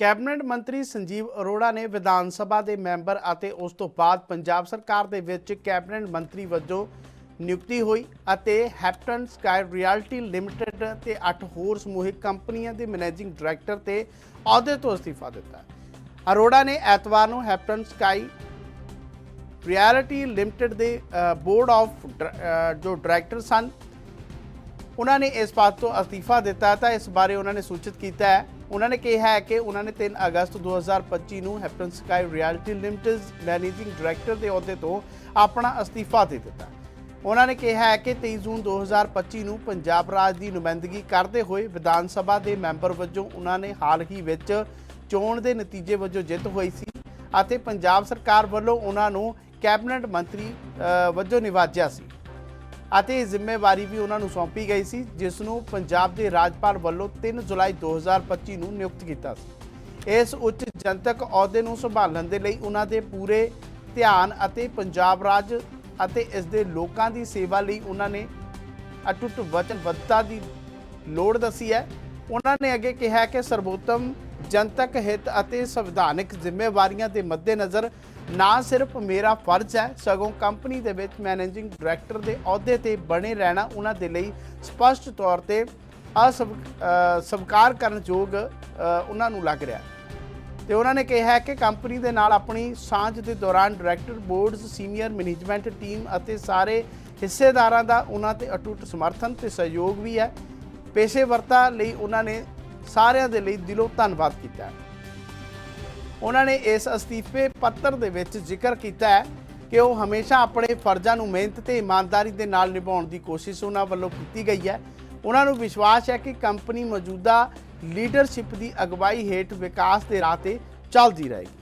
Cabinet ਮੰਤਰੀ ਸੰਜੀਵ ਅਰੋੜਾ ਨੇ ਵਿਧਾਨ ਸਭਾ ਦੇ ਮੈਂਬਰ ਅਤੇ ਉਸ ਤੋਂ ਬਾਅਦ ਪੰਜਾਬ ਸਰਕਾਰ ਦੇ ਵਿੱਚ ਕੈਬਨਿਟ ਮੰਤਰੀ ਵਜੋਂ ਨਿਯੁਕਤੀ ਹੋਈ ਅਤੇ ਹੈਪਟਨ ਸਕਾਈ ਰਿਐਲਿਟੀ ਲਿਮਟਿਡ ਤੇ 8 ਹੋਰ ਸਮੂਹਿਕ ਕੰਪਨੀਆਂ ਦੇ ਮੈਨੇਜਿੰਗ ਡਾਇਰੈਕਟਰ ਤੇ ਅਹੁਦੇ ਤੋਂ ਅਸਤੀਫਾ ਦਿੱਤਾ ਅਰੋੜਾ ਨੇ ਐਤਵਾਰ ਨੂੰ ਹੈਪਟਨ ਸਕਾਈ ਰਿਐਲਿਟੀ ਲਿਮਟਿਡ ਦੇ ਬੋਰਡ ਆਫ ਜੋ ਡਾਇਰੈਕਟਰ ਸਨ ਉਹਨਾਂ ਨੇ ਇਸ ਬਾਤ ਤੋਂ ਅਸਤੀਫਾ ਦਿੱਤਾ ਤਾਂ ਇਸ ਬਾਰੇ ਉਹਨਾਂ ਨੇ ਸੂਚਿਤ ਕੀਤਾ ਹੈ। ਉਹਨਾਂ ਨੇ ਕਿਹਾ ਹੈ ਕਿ ਉਹਨਾਂ ਨੇ 3 ਅਗਸਤ 2025 ਨੂੰ Hampton Sky Realty Limited managing director ਦੇ ਅਹੁਦੇ ਤੋਂ ਆਪਣਾ ਅਸਤੀਫਾ ਦੇ ਦਿੱਤਾ। ਉਹਨਾਂ ਨੇ ਕਿਹਾ ਹੈ ਕਿ 23 ਜੂਨ 2025 ਨੂੰ ਪੰਜਾਬ ਰਾਜ ਦੀ ਨੁਮਾਇੰਦਗੀ ਕਰਦੇ ਹੋਏ ਵਿਧਾਨ ਸਭਾ ਦੇ ਮੈਂਬਰ ਵਜੋਂ ਉਹਨਾਂ ਨੇ ਹਾਲ ਹੀ ਵਿੱਚ ਚੋਣ ਦੇ ਨਤੀਜੇ ਵਜੋਂ ਜਿੱਤ ਹੋਈ ਸੀ ਅਤੇ ਪੰਜਾਬ ਸਰਕਾਰ ਵੱਲੋਂ ਉਹਨਾਂ ਨੂੰ ਕੈਬਨਿਟ ਮੰਤਰੀ ਵਜੋਂ ਨਿਵਾਜਿਆ ਸੀ। ਅਤੇ ਇਹ ਜ਼ਿੰਮੇਵਾਰੀ ਵੀ ਉਹਨਾਂ ਨੂੰ ਸੌਂਪੀ ਗਈ ਸੀ, ਜਿਸ ਨੂੰ ਪੰਜਾਬ ਦੇ ਰਾਜਪਾਲ ਵੱਲੋਂ 3 ਜੁਲਾਈ 2025 ਨੂੰ ਨਿਯੁਕਤ ਕੀਤਾ ਸੀ। ਇਸ ਉੱਚ ਜਨਤਕ ਅਹੁਦੇ ਨੂੰ ਸੰਭਾਲਣ ਦੇ ਲਈ ਉਹਨਾਂ ਦੇ ਪੂਰੇ ਧਿਆਨ ਅਤੇ ਪੰਜਾਬ ਰਾਜ ਅਤੇ ਇਸ ਦੇ ਲੋਕਾਂ ਦੀ ਸੇਵਾ ਲਈ ਉਹਨਾਂ ਨੇ ਅਟੁੱਟ ਵਚਨਬੱਧਤਾ ਦੀ ਲੋੜ ਦੱਸੀ ਹੈ। ਉਹਨਾਂ ਨੇ ਅੱਗੇ ਕਿਹਾ ਕਿ ਸਰਬੋਤਮ ਜਨਤਕ ਹਿੱਤ ਅਤੇ ਸੰਵਿਧਾਨਕ ਜ਼ਿੰਮੇਵਾਰੀਆਂ ਦੇ ਮੱਦੇਨਜ਼ਰ ਨਾ ਸਿਰਫ ਮੇਰਾ ਫਰਜ਼ ਹੈ ਸਗੋਂ ਕੰਪਨੀ ਦੇ ਵਿੱਚ ਮੈਨੇਜਿੰਗ ਡਾਇਰੈਕਟਰ ਦੇ ਅਹੁਦੇ ਤੇ ਬਣੇ ਰਹਿਣਾ ਉਹਨਾਂ ਦੇ ਲਈ ਸਪਸ਼ਟ ਤੌਰ ਤੇ ਅਸਵ ਅ, ਸਵੀਕਾਰ ਕਰਨਯੋਗ ਅ, ਉਹਨਾਂ ਨੂੰ ਲੱਗ ਰਿਹਾ ਹੈ। ਤੇ ਉਹਨਾਂ ਨੇ ਕਿਹਾ ਕਿ ਕੰਪਨੀ ਦੇ ਨਾਲ ਆਪਣੀ ਸਾਂਝ ਦੇ ਦੌਰਾਨ director boards senior management team ਅਤੇ ਸਾਰੇ ਹਿੱਸੇਦਾਰਾਂ ਦਾ ਉਹਨਾਂ ਤੇ ਅਟੁੱਟ ਸਮਰਥਨ ਤੇ ਸਹਿਯੋਗ ਵੀ ਹੈ। ਪੇਸ਼ੇਵਰਤਾ ਲਈ ਉਹਨਾਂ ਨੇ ਸਾਰਿਆਂ ਦੇ ਲਈ ਦਿਲੋਂ ਧੰਨਵਾਦ ਕੀਤਾ ਉਹਨਾਂ ਨੇ ਇਸ ਅਸਤੀਫੇ ਪੱਤਰ ਦੇ ਵਿੱਚ ਜ਼ਿਕਰ ਕੀਤਾ ਹੈ ਕਿ ਉਹ ਹਮੇਸ਼ਾ ਆਪਣੇ ਫਰਜ਼ਾਂ ਨੂੰ ਮਿਹਨਤ ਤੇ ਇਮਾਨਦਾਰੀ ਦੇ ਨਾਲ ਨਿਭਾਉਣ ਦੀ ਕੋਸ਼ਿਸ਼ ਉਹਨਾਂ ਵੱਲੋਂ ਕੀਤੀ ਗਈ ਹੈ। ਉਹਨਾਂ ਨੂੰ ਵਿਸ਼ਵਾਸ ਹੈ ਕਿ ਕੰਪਨੀ ਮੌਜੂਦਾ ਲੀਡਰਸ਼ਿਪ ਦੀ ਅਗਵਾਈ ਹੇਠ ਵਿਕਾਸ ਦੇ ਰਾਹ ਤੇ ਚੱਲਦੀ ਰਹੇਗੀ।